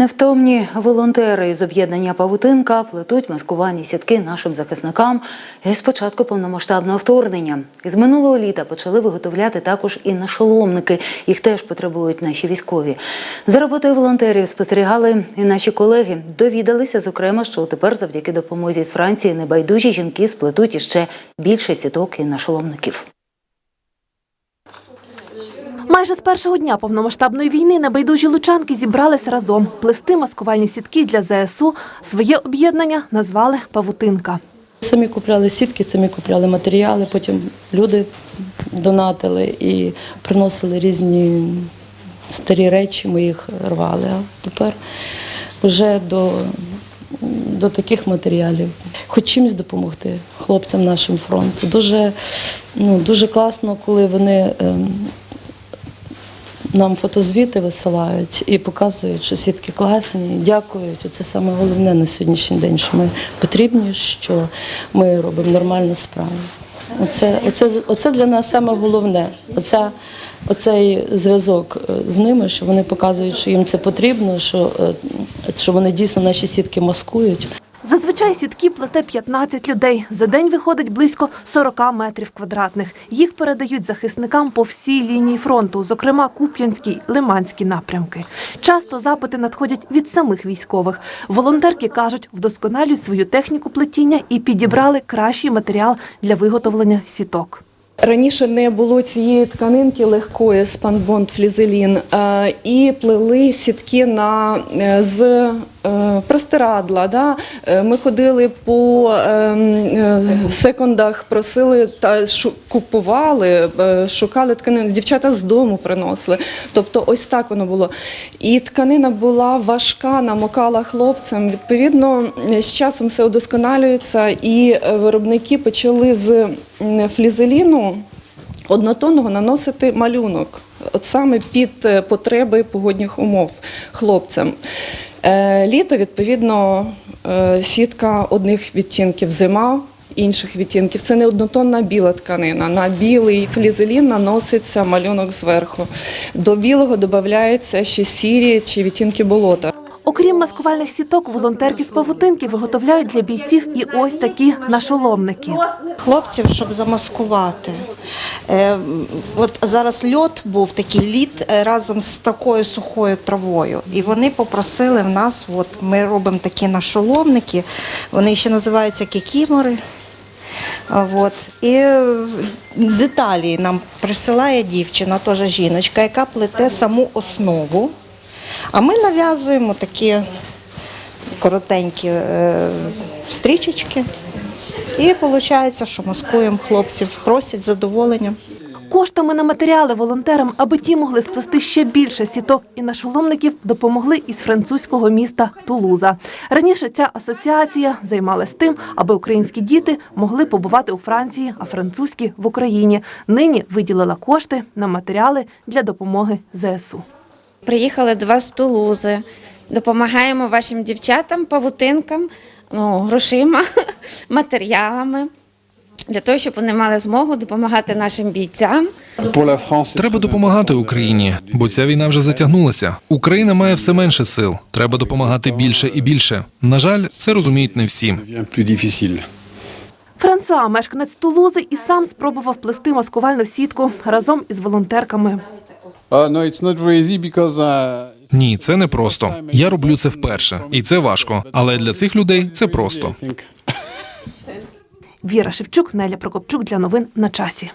Невтомні волонтери з об'єднання Павутинка плетуть маскувальні сітки нашим захисникам і з початку повномасштабного вторгнення. З минулого літа почали виготовляти також і нашоломники. Їх теж потребують наші військові. За роботою волонтерів спостерігали і наші колеги. Довідалися, зокрема, що тепер, завдяки допомозі з Франції, небайдужі жінки сплетуть іще більше сіток і нашоломників. Майже з першого дня повномасштабної війни небайдужі лучанки зібрались разом. Плести маскувальні сітки для ЗСУ своє об'єднання назвали Павутинка. Самі купляли сітки, самі купляли матеріали, потім люди донатили і приносили різні старі речі, ми їх рвали. А тепер вже до, до таких матеріалів. Хоч чимось допомогти хлопцям нашим фронту. Дуже, ну, дуже класно, коли вони. Нам фотозвіти висилають і показують, що сітки класні, дякують. Це саме головне на сьогоднішній день, що ми потрібні, що ми робимо нормальну справу. Оце, оце, оце для нас саме головне. Оця, оцей зв'язок е, з ними, що вони показують, що їм це потрібно, що, е, що вони дійсно наші сітки маскують. Зазвичай сітки плете 15 людей. За день виходить близько 40 метрів квадратних. Їх передають захисникам по всій лінії фронту, зокрема Куп'янський, Лиманський напрямки. Часто запити надходять від самих військових. Волонтерки кажуть, вдосконалюють свою техніку плетіння і підібрали кращий матеріал для виготовлення сіток. Раніше не було цієї тканинки легкої спанбонд флізелін, е, і плели сітки на е, з простирадла. Да? Е, Ми ходили по е, е, секундах, просили та купували, е, шукали тканину. Дівчата з дому приносили. Тобто, ось так воно було. І тканина була важка, намокала хлопцям. Відповідно, з часом все удосконалюється, і е, виробники почали з флізеліну однотонного наносити малюнок, от саме під е, потреби погодних умов хлопцям. Е, Літо, відповідно, е, сітка одних відтінків, зима інших відтінків. Це не однотонна біла тканина. На білий флізелін наноситься малюнок зверху. До білого додається ще сірі чи відтінки болота. Окрім маскувальних сіток, волонтерки з павутинки виготовляють для бійців і ось такі нашоломники. хлопців, щоб замаскувати. Е, от зараз льот був такий лід е, разом з такою сухою травою. І вони попросили в нас, от ми робимо такі нашоломники, вони ще називаються кікімори. От. І е, з Італії нам присилає дівчина, теж жіночка, яка плете саму основу. А ми нав'язуємо такі коротенькі е, стрічечки. І виходить, що маскуємо хлопців, просять з задоволенням. Коштами на матеріали волонтерам, аби ті могли сплести ще більше сіток і нашоломників, допомогли із французького міста Тулуза. Раніше ця асоціація займалась тим, аби українські діти могли побувати у Франції, а французькі в Україні. Нині виділила кошти на матеріали для допомоги ЗСУ. Приїхали до вас з Тулузи. Допомагаємо вашим дівчатам, павутинкам, ну, грошима, матеріалами для того, щоб вони мали змогу допомагати нашим бійцям. Треба допомагати Україні, бо ця війна вже затягнулася. Україна має все менше сил. Треба допомагати більше і більше. На жаль, це розуміють не всі. Франсуа, мешканець Тулузи, і сам спробував плести маскувальну сітку разом із волонтерками. Ні, це не просто. Я роблю це вперше, і це важко. Але для цих людей це просто. Віра Шевчук, Неля Прокопчук для новин на часі.